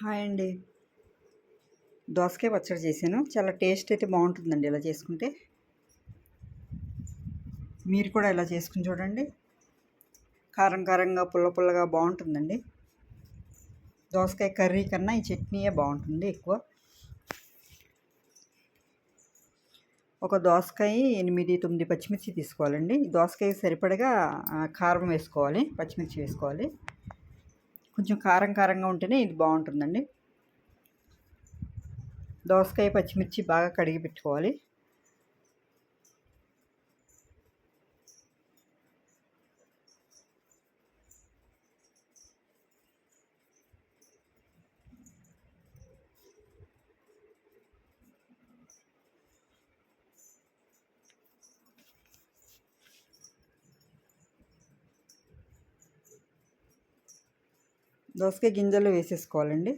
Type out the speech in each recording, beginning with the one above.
Hi అండి. దోసకాయ పచ్చడి చేశాను. చాలా టేస్ట్ అయితే బాగుంటుందండి ఇలా చేసుకుంటే. మీరు కూడా ఇలా చేసుకుని చూడండి. కారం కారంగా పుల్ల పుల్లగా బాగుంటుందండి. దోసకాయ కర్రీ కన్నా ఈ చట్నీయే బాగుంటుంది ఎక్కువ. ఒక దోసకాయ ఎనిమిది తొమ్మిది పచ్చిమిర్చి తీసుకోవాలండి. దోసకాయ సరిపడగా కారం వేసుకోవాలి పచ్చిమిర్చి వేసుకోవాలి. కొంచెం కారం కారంగా ఉంటేనే ఇది బాగుంటుందండి. దోసకాయ పచ్చిమిర్చి బాగా కడిగి పెట్టుకోవాలి. దోసకాయ గింజలు వేసేసుకోవాలండి.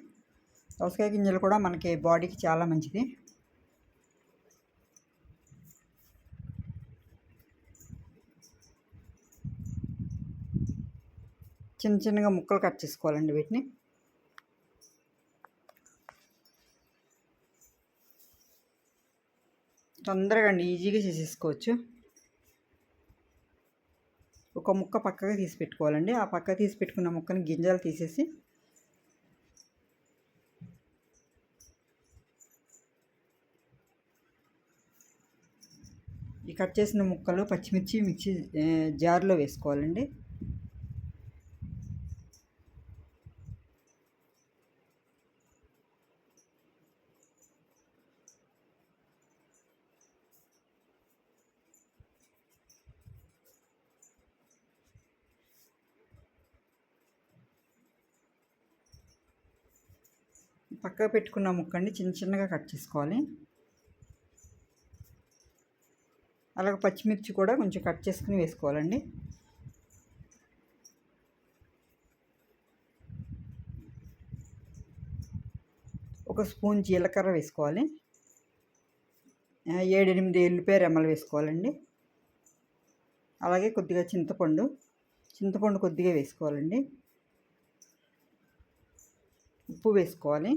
దోసకాయ గింజలు కూడా మనకి బాడీకి చాలా మంచిది. చిన్న చిన్నగా ముక్కలు కట్ చేసుకోవాలండి వీటిని. తొందరగా అండి ఈజీగా చేసేసుకోవచ్చు. ఒక ముక్క పక్కగా తీసి పెట్టుకోవాలండి. ఆ పక్క తీసి పెట్టుకున్న ముక్కని గింజలు తీసేసి ఈ కట్ చేసిన ముక్కలు పచ్చిమిర్చి మిర్చి జార్లో వేసుకోవాలండి. పక్కకు పెట్టుకున్న ముక్కండి చిన్న చిన్నగా కట్ చేసుకోవాలి. అలాగే పచ్చిమిర్చి కూడా కొంచెం కట్ చేసుకుని వేసుకోవాలండి. ఒక స్పూన్ జీలకర్ర వేసుకోవాలి. ఏడెనిమిది ఎల్లిపాయ రెమ్మలు వేసుకోవాలండి. అలాగే కొద్దిగా చింతపండు చింతపండు కొద్దిగా వేసుకోవాలండి. ఉప్పు వేసుకోవాలి.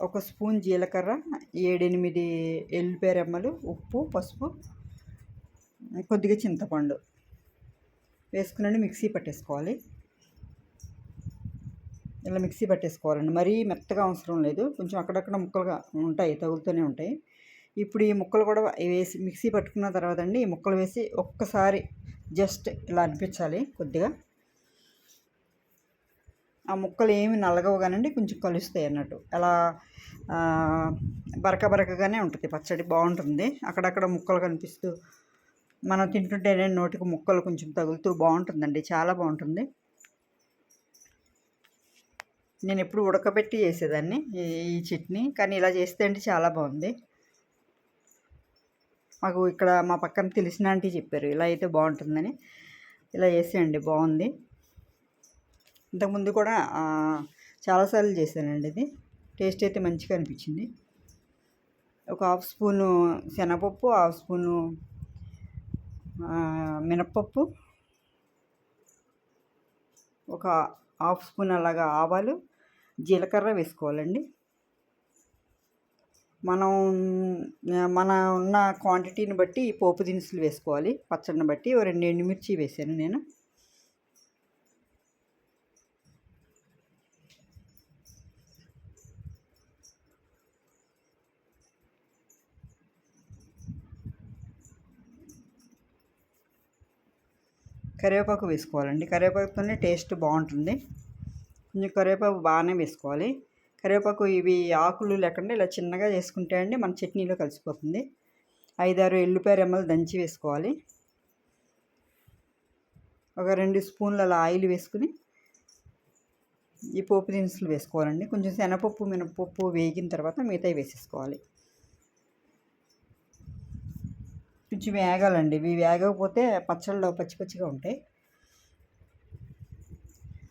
ఒక స్పూన్ జీలకర్ర ఏడెనిమిది ఎల్లిపాయ రెమ్మలు ఉప్పు పసుపు కొద్దిగా చింతపండు వేసుకుని మిక్సీ పట్టేసుకోవాలి. ఇలా మిక్సీ పట్టేసుకోవాలండి. మరీ మెత్తగా అవసరం లేదు. కొంచెం అక్కడక్కడ ముక్కలుగా ఉంటాయి తగులుతూనే ఉంటాయి. ఇప్పుడు ఈ ముక్కలు కూడా వేసి మిక్సీ పట్టుకున్న తర్వాత అండి ఈ ముక్కలు వేసి ఒక్కసారి జస్ట్ ఇలా అనిపించాలి కొద్దిగా. ఆ ముక్కలు ఏమి నల్లగవు కానండి కొంచెం కలుస్తాయి అన్నట్టు. అలా బరక బరకగానే ఉంటుంది పచ్చడి బాగుంటుంది. అక్కడక్కడ ముక్కలు కనిపిస్తూ మనం తింటుంటేనే నోటికి ముక్కలు కొంచెం తగులుతూ బాగుంటుందండి చాలా బాగుంటుంది. నేను ఎప్పుడు ఉడకబెట్టి చేసేదాన్ని ఈ చట్నీ కానీ ఇలా చేస్తే అంటే చాలా బాగుంది. మాకు ఇక్కడ మా పక్కన తెలిసిన ఆంటీ చెప్పారు ఇలా అయితే బాగుంటుందని. ఇలా చేసేయండి బాగుంది. ఇంతకుముందు కూడా చాలాసార్లు చేశానండి ఇది. టేస్ట్ అయితే మంచిగా అనిపించింది. ఒక హాఫ్ స్పూను శనగపప్పు హాఫ్ స్పూను మినప్పప్పు ఒక హాఫ్ స్పూన్ అలాగా ఆవాలు జీలకర్ర వేసుకోవాలండి. మనం మన ఉన్న క్వాంటిటీని బట్టి పోపు దినుసులు వేసుకోవాలి. పచ్చడిని బట్టి రెండు ఎండుమిర్చి వేసాను నేను. కరివేపాకు వేసుకోవాలండి. కరివేపాకుతోనే టేస్ట్ బాగుంటుంది. కొంచెం కరివేపాకు బాగానే వేసుకోవాలి. కరివేపాకు ఇవి ఆకులు లేకుండా ఇలా చిన్నగా చేసుకుంటే అండి మన చట్నీలో కలిసిపోతుంది. ఐదారు ఎల్లుపాయ రెమ్మలు దంచి వేసుకోవాలి. ఒక రెండు స్పూన్లు అలా ఆయిల్ వేసుకుని ఈ పోపు దినుసులు వేసుకోవాలండి. కొంచెం శనగపప్పు మినపప్పు వేగిన తర్వాత మిగతాయి వేసేసుకోవాలి. కొంచెం వేగాలండి ఇవి వేగకపోతే పచ్చళ్ళు పచ్చి పచ్చిగా ఉంటాయి.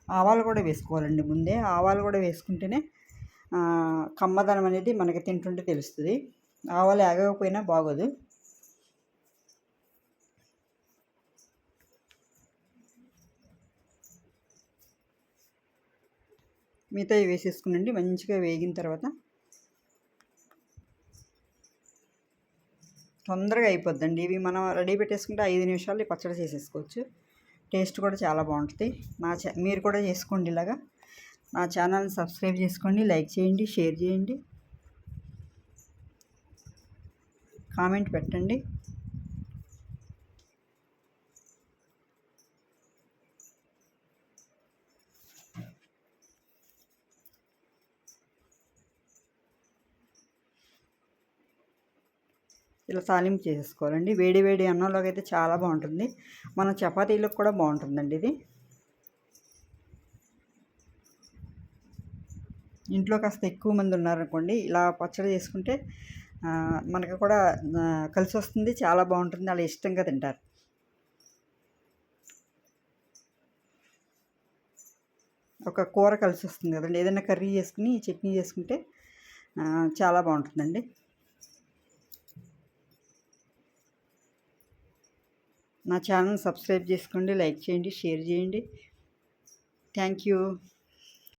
ఆవాలు కూడా వేసుకోవాలండి ముందే. ఆవాలు కూడా వేసుకుంటేనే కమ్మదనం అనేది మనకి తింటుంటే తెలుస్తుంది. ఆవాలు వేగకపోయినా బాగోదు. మిగతా వేసేసుకునండి. మంచిగా వేగిన తర్వాత తొందరగా అయిపోద్దండి. ఇవి మనం రెడీ పెట్టేసుకుంటే ఐదు నిమిషాలు ఈ పచ్చడి చేసేసుకోవచ్చు. టేస్ట్ కూడా చాలా బాగుంటుంది. నా చా మీరు కూడా చేసుకోండి ఇలాగా. నా ఛానల్ని సబ్స్క్రైబ్ చేసుకోండి లైక్ చేయండి షేర్ చేయండి. కామెంట్ పెట్టండి. ఇలా తాలింపు చేసేసుకోవాలండి వేడి వేడి అన్నంలోకి అయితే చాలా బాగుంటుంది. మన చపాతీలకు కూడా బాగుంటుందండి ఇది. ఇంట్లో కాస్త ఎక్కువ మంది ఉన్నారనుకోండి ఇలా పచ్చడి చేసుకుంటే మనకు కూడా కలిసి వస్తుంది చాలా బాగుంటుంది. అలా ఇష్టంగా తింటారు. ఒక కూర కలిసి వస్తుంది కదండి. ఏదైనా కర్రీ చేసుకుని చట్నీ చేసుకుంటే చాలా బాగుంటుందండి. నా ఛానల్ సబ్స్క్రైబ్ చేసుకోండి లైక్ చేయండి షేర్ చేయండి. Thank you.